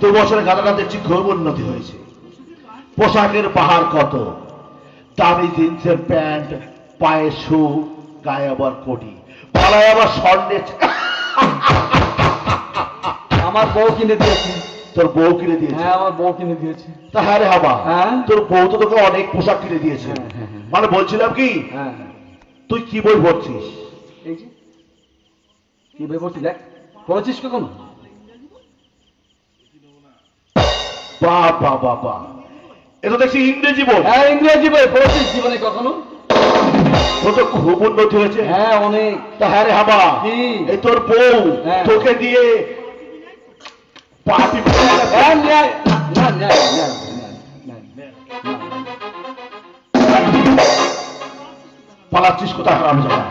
দু বছরে গাদাটা দেখছি খুব উন্নতি হয়েছে। পোশাকের পাহাড় কত? দামি জিন্সের প্যান্ট পায়ে শু গায়ে আবার কোটি। গলায় আবার স্বর্ণের আমার বউ কিনে দিয়েছে। তোর বউ কিনে দিয়েছে? হ্যাঁ আমার বউ কিনে দিয়েছে। তা হ্যাঁ রে হাবা হ্যাঁ? তোর বউ তো তোকে অনেক পোশাক কিনে দিয়েছে। হ্যাঁ, হ্যাঁ। মানে বলছিলাম কি হ্যাঁ। তুই কি বই পড়ছিস? এই যে। কি পড়ছি দেখ? পড়েছিস কখনো? বা বা বা বা এটা দেখছি ইংরেজি বই। হ্যাঁ ইংরেজি বই পড়েছিস জীবনে কখনো? তো খুব উন্নতি হয়েছে। হ্যাঁ অনেক। তা হ্যাঁ রে হাবা এই তোর বউ হ্যাঁ। তোকে দিয়ে পার্টি হ্যাঁ না ন্যায় পালাচ্ছিস কোথায় হারাম জানা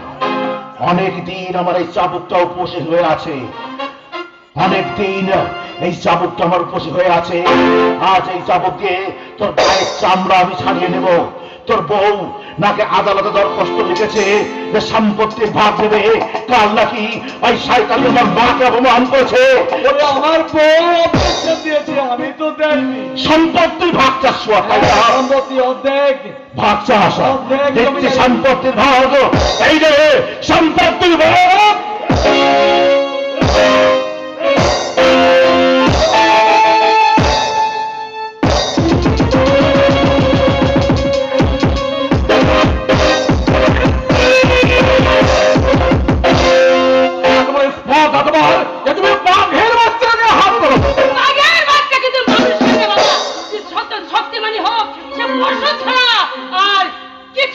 অনেক দিন আমার এই চাবুকটা উপসে হয়ে আছে। অনেক দিন এই চাবুকটা আমার উপসে হয়ে আছে। আজ এই চাবুক দিয়ে তোর গায়ের চামড়া আমি ছাড়িয়ে নেব। তোর বউ নাকি আদালতে দরখাস্ত লিখেছে যে সম্পত্তির ভাগ দেবে। কাল নাকি ওই শয়তান আমার মাকে অপমান করেছে। আমার বউ! অবজেকশন দিয়েছে আমি তো দেখিনি সম্পত্তির ভাগ চাষ হ্যাঁ, সম্পত্তি অর্ধেক। ভাগ চাষ দেখছি। সম্পত্তির ভাগ এই রে সম্পত্তির ভাগ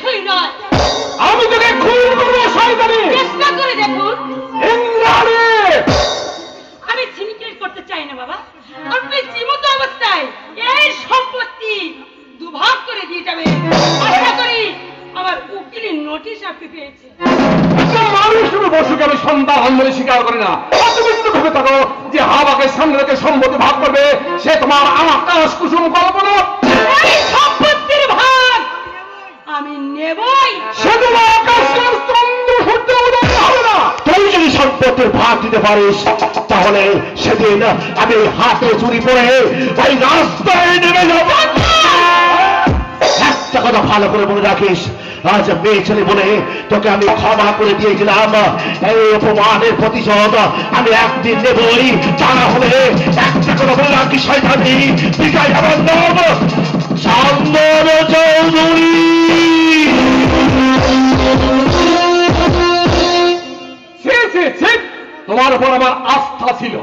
কিছুই নয়। আমি তোকে খুন করব শয়তানি! চেষ্টা করে দেখুন। ইন্দ্রাণী! আমি সিনিকেট করতে চাই না বাবা। আপনি জীবিত অবস্থায় এই সম্পত্তি দুভাগ করে দিয়ে যাবে। আশা করি আমার উকিলের নোটিশ আপনি পেয়েছে একটা মানুষ বসুকে আমি সন্তান বলে স্বীকার করি না। আর তুমি যদি ভেবে থাকো যে হাওয়াকে সামনে রেখে সম্পত্তি ভাগ করবে সে তোমার আকাশ কুসুম কল্পনা। সম্পত্তির ভাগ দিতে পারিস তাহলে সেদিন আমি হাতে চুরি পরে ওই রাস্তায় নেমে যাব। একটা কথা ভালো করে মনে রাখিস। আজ মেয়ে ছেলে বলে তোকে আমি ক্ষমা করে দিয়েছিলাম। এই অপমানের প্রতিশোধ আমি একদিন নেবই। তা না হলে একটা কথা বলে রাখিস, শয়তানি। বিজয় আমার নাম। উপর আমার আস্থা ছিল।